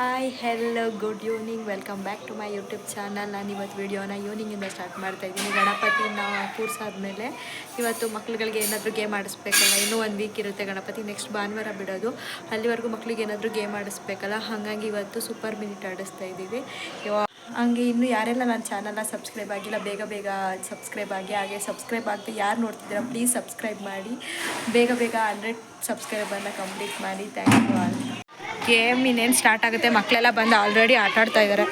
Hi hello good evening welcome back to my YouTube channel ನಾನು ಇವತ್ತು ವೀಡಿಯೋನ ಈವ್ನಿಂಗಿಂದ start ಮಾಡ್ತಾ ಇದ್ದೀನಿ. ಗಣಪತಿನ ಕೂರ್ಸಾದ್ಮೇಲೆ ಇವತ್ತು ಮಕ್ಳುಗಳಿಗೆ ಏನಾದರೂ ಗೇಮ್ ಆಡಿಸ್ಬೇಕಲ್ಲ, ಇನ್ನೂ ಒಂದು ವೀಕ್ ಇರುತ್ತೆ ಗಣಪತಿ. ನೆಕ್ಸ್ಟ್ ಭಾನುವಾರ ಬಿಡೋದು. ಅಲ್ಲಿವರೆಗೂ ಮಕ್ಳಿಗೆ ಏನಾದರೂ ಗೇಮ್ ಆಡಿಸ್ಬೇಕಲ್ಲ, ಹಾಗಾಗಿ ಇವತ್ತು ಸೂಪರ್ ಮಿನಿಟ್ ಆಡಿಸ್ತಾ ಇದ್ದೀವಿ. ಹಂಗೆ ಇನ್ನು ಯಾರೆಲ್ಲ ನನ್ನ ಚಾನಲ್ನ ಸಬ್ಸ್ಕ್ರೈಬ್ ಆಗಿಲ್ಲ, ಬೇಗ ಬೇಗ ಸಬ್ಸ್ಕ್ರೈಬ್ ಆಗಿ, ಹಾಗೆ ಸಬ್ಸ್ಕ್ರೈಬ್ ಆಗದೆ ಯಾರು ನೋಡ್ತಿದ್ದೀರಾ ಪ್ಲೀಸ್ ಸಬ್ಸ್ಕ್ರೈಬ್ ಮಾಡಿ. ಬೇಗ ಬೇಗ ಹಂಡ್ರೆಡ್ ಸಬ್ಸ್ಕ್ರೈಬರ್ನ ಕಂಪ್ಲೀಟ್ ಮಾಡಿ. ಥ್ಯಾಂಕ್ ಯು ಆಲ್ ಗೇಮ್ ಇನ್ನೇನು ಸ್ಟಾರ್ಟ್ ಆಗುತ್ತೆ? ಮಕ್ಕಳೆಲ್ಲ ಬಂದು ಆಲ್ರೆಡಿ ಆಟ ಆಡ್ತಾ ಇದ್ದಾರೆ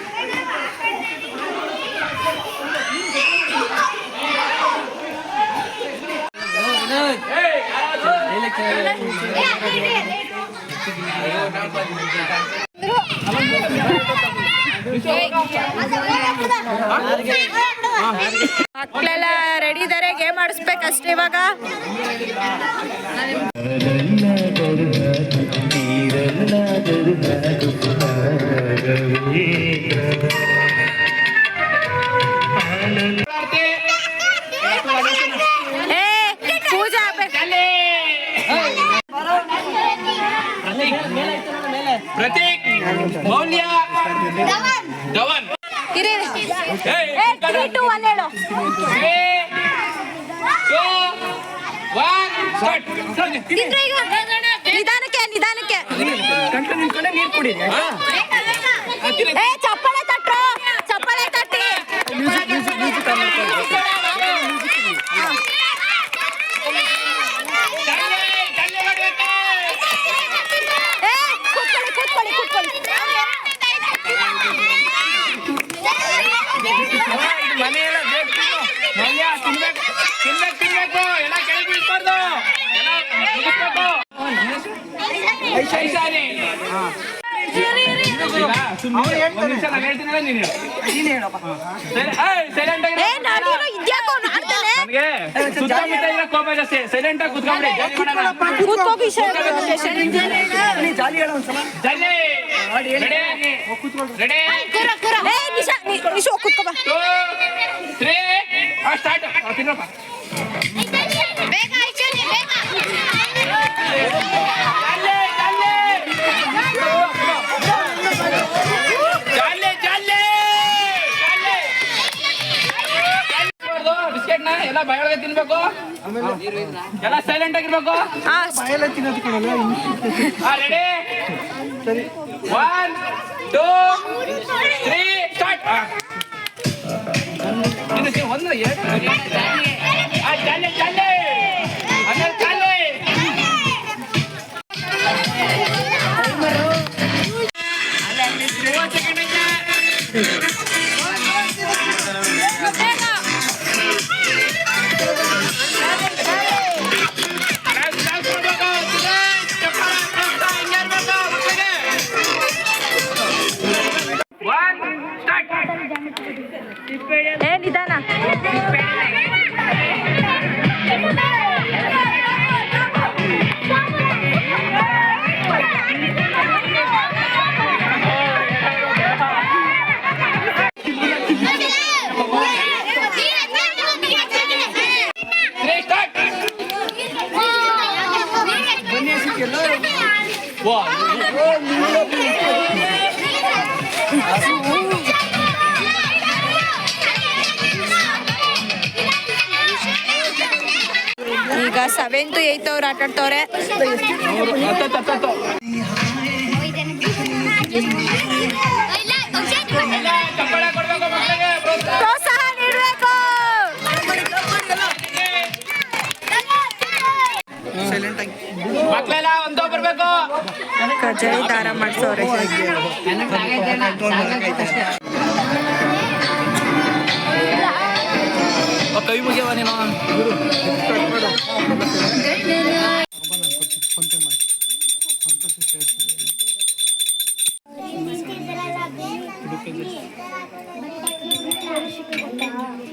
ಮಕ್ಕಳೆಲ್ಲ ರೆಡಿ ಇದ್ದಾರೆ ಗೇಮ್ ಆಡಿಸ್ಬೇಕಷ್ಟೇ ಇವಾಗ. Start. ಮೌಲ್ಯ ಧವನ್. ನಿಧಾನಕ್ಕೆ ನಿಧಾನಕ್ಕೆ. ಏ ಚಪ್ಪಾಳೆ ನನಗೆ ಸುತ್ತಮುತ್ತ ಇರೋ ಕೋಪ ಜಾಸ್ತಿ. ಸೈಲೆಂಟ್ ಆಗಿ ಕುತ್ಕೊಂಡ್ಬಿಡಿ ಜಾಲಿ ಮಾಡೋಣ. ಎಲ್ಲ ಬಾಯೊಳಗೆ ತಿನ್ಬೇಕು? ಎಲ್ಲ ಸೈಲೆಂಟ್ ಆಗಿರ್ಬೇಕು? Ready one two three start ಒಂದು ಎರಡು ಏ ನಿಧಾನ ತ್ರೀ ಸ್ಟಾರ್ಟ್ ಸೆವೆಂತ್ ಏಯ್ತ್ ಅವ್ರು ಆಟ ಆಡ್ತವ್ರೆ ಪ್ರೋತ್ಸಾಹ. ನೀಡಬೇಕು ಕಜಾಯಿ ದಾರ ಮಾಡ್ಸವ್ರೆ ಕೈ ಮುಗಿಯವ ನೀನು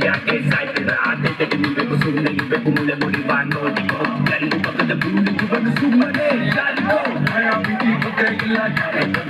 ya che sai vedrà te te mi vedo su nel libe come le mori vanno di copia il buco che te blu di buco su ma ne dai go e a mi dico che la cara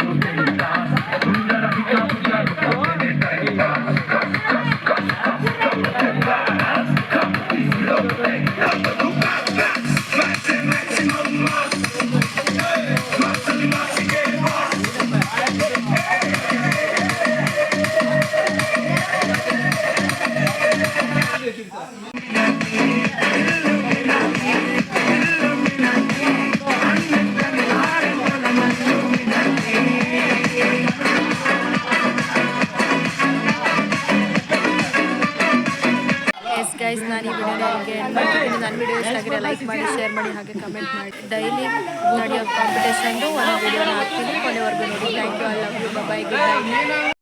guys ನಾನು ಈ ವಿಡಿಯೋನ ಹೀಗೆ ನನ್ನ video ಇಷ್ಟ ಆಗಿರೋ like ಮಾಡಿ share ಮಾಡಿ ಹಾಗೆ ಕಮೆಂಟ್ ಮಾಡಿ. ಡೈಲಿ ನಡೆಯೋ ಕಾಂಪಿಟೇಷನ್ ಒಂದು ವಿಡಿಯೋನ ಹಾಕ್ತೀನಿ. ಕೊನೆವರೆಗೂ ನೋಡಿ. Thank you I love you bye good night